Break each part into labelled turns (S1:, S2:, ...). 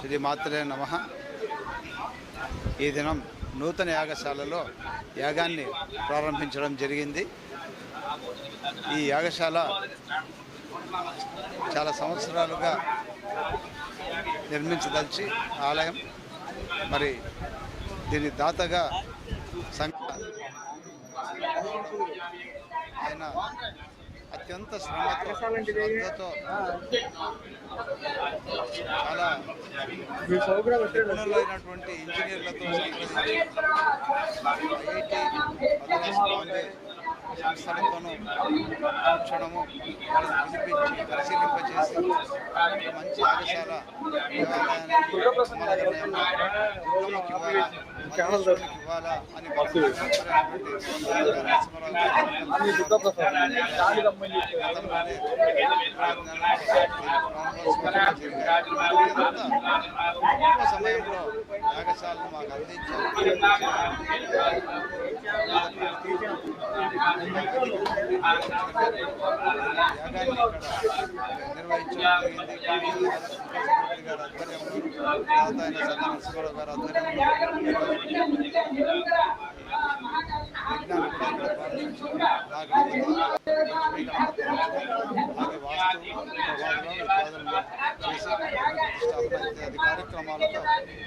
S1: శ్రీ మాత్రే నమ. ఈ దినం నూతన యాగశాలలో యాగాన్ని ప్రారంభించడం జరిగింది. ఈ యాగశాల చాలా సంవత్సరాలుగా నిర్మించదలిచి ఆలయం. మరి దీని దాతగా సంఘ ఆయన అత్యంత శ్రమతో శ్రద్ధతో. చాలా నిపుణులైనటువంటి ఇంజనీర్లతో ఐఐటి బాంబే సంస్థలతోనూ క్షణము వాళ్ళని పిలిపించి పరిశీలింపజేసి మంచి ఆగశాల దేవాలయానికి ఇవ్వాలా ఇవ్వాలా అని సమయంలో యాగశాలను మాకు అందించారు అలాగే కార్యక్రమాలతో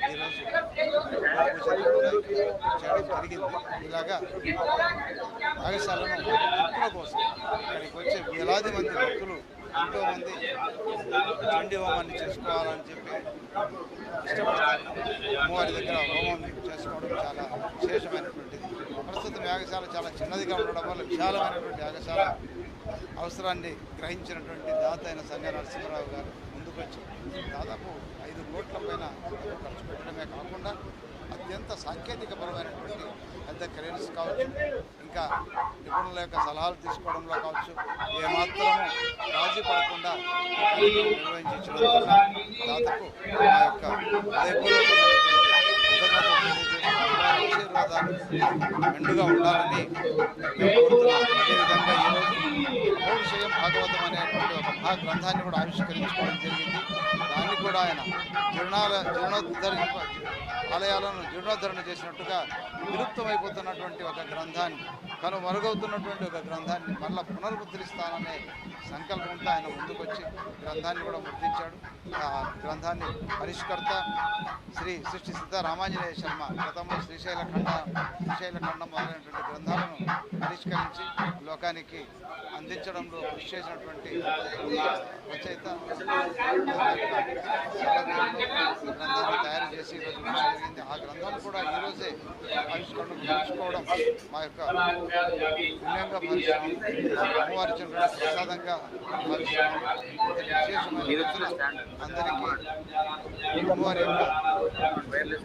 S1: ఈరోజు జరిగింది ఇలాగా భక్తుల కోసం ఇక్కడికి వచ్చే వేలాది మంది భక్తులు ఎంతో మంది చండీ హోమాన్ని చేసుకోవాలని చెప్పి ఇష్టపడతారు అమ్మవారి దగ్గర హోమం చేసుకోవడం చాలా విశేషమైనటువంటిది. ప్రస్తుతం యాగశాల చాలా చిన్నదిగా ఉండడం వల్ల విశాలమైనటువంటి యాగశాల అవసరాన్ని గ్రహించినటువంటి దాత అయిన సంగ నరసింహరావు గారు ముందుకొచ్చి దాదాపు ఐదు కోట్ల పైన ఖర్చు పెట్టడమే కాకుండా అత్యంత సాంకేతికపరమైనటువంటి పెద్ద క్రేన్స్ కావచ్చు ఇంకా నిపుణుల యొక్క సలహాలు తీసుకోవడంలో కావచ్చు ఏమాత్రము రాజీ పడకుండా నిర్వహించడం దాతకు మా యొక్క మెండుగా ఉండాలని మేము కోరుతున్నాం అదేవిధంగా ఈరోజు భాగవతం అనేటువంటి ఒక మహాగ్రంథాన్ని కూడా ఆవిష్కరించుకోవడం జరిగింది. కూడా ఆయన జీర్ణాల జీర్ణోద్ధరణ ఆలయాలను జీర్ణోద్ధరణ చేసినట్టుగా విలుప్తమైపోతున్నటువంటి ఒక గ్రంథాన్ని కను మరుగవుతున్నటువంటి ఒక గ్రంథాన్ని మళ్ళా పునరుద్ధరిస్తాననే సంకల్పంతో ఆయన ముందుకొచ్చి గ్రంథాన్ని కూడా ముద్రించాడు. ఆ గ్రంథాన్ని పరిష్కర్త శ్రీ సృష్టి సిద్ధ రామాంజనేయ శర్మ గతంలో శ్రీశైల ఖండ శ్రీశైల ఖండం మొదలైనటువంటి గ్రంథాలను పరిష్కరించి లోకానికి అందించడంలో కృషి చేసినటువంటి రచయిత గ్రంథాన్ని తయారు చేసి ఈరోజు ఇవ్వడం జరిగింది ఆ గ్రంథాలు కూడా ఈరోజే ఆవిష్కరణ పంచుకోవడం మా యొక్క పుణ్యంగా భావిస్తున్నాం అమ్మవారి ఇచ్చినటువంటి ప్రసాదంగా భావిస్తున్నాం విశేషమైన అందరికీ అమ్మవారి యొక్క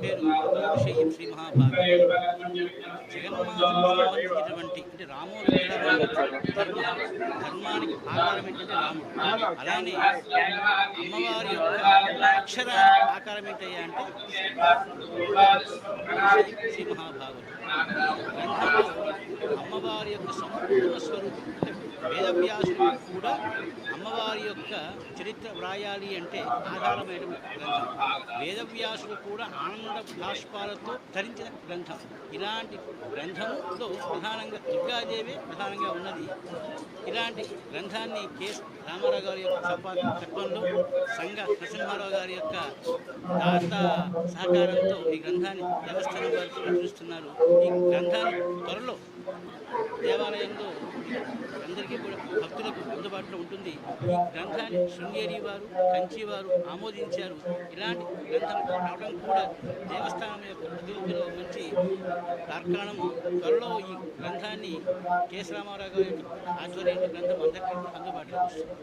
S2: పేరు విషయం శ్రీ మహాభారతం జగన్మాతటువంటి అంటే రాముడు ధర్మానికి ఆకారం ఏంటంటే రాముడు అలానే అమ్మవారి యొక్క అక్షర ఆకారం ఏంటయ్యా అంటే శ్రీ గ్రంథంలో అమ్మవారి యొక్క సంపూర్ణ స్వరూపం వేదవ్యాసు కూడా అమ్మవారి యొక్క చరిత్ర వ్రాయాలి అంటే ఆధారమైన గ్రంథం. వేదవ్యాసుడు కూడా ఆనంద భాష్పాలతో ధరించిన గ్రంథం. ఇలాంటి గ్రంథంలో ప్రధానంగా దుర్గాదేవి ప్రధానంగా ఉన్నది. ఇలాంటి గ్రంథాన్ని కె. రామారావు గారి యొక్క సంపాదకత్వంలో సంఘ నరసింహారావు గారి యొక్క దాత సహకారంతో ఈ గ్రంథాన్ని దేవస్థానం వారు ఈ గ్రంథాన్ని త్వరలో దేవాలయంలో అందరికీ కూడా భక్తులకు అందుబాటులో ఉంటుంది. ఈ గ్రంథాన్ని శృంగేరి వారు కంచి వారు ఆమోదించారు. ఇలాంటి గ్రంథం రావడం కూడా దేవస్థానం యొక్క అభివృద్ధిలో మంచి తార్కాణము త్వరలో ఈ గ్రంథాన్ని కేశరామారావు గారి యొక్క ఆధ్వర్యంలో గ్రంథం అందరికీ అందుబాటులో వస్తుంది.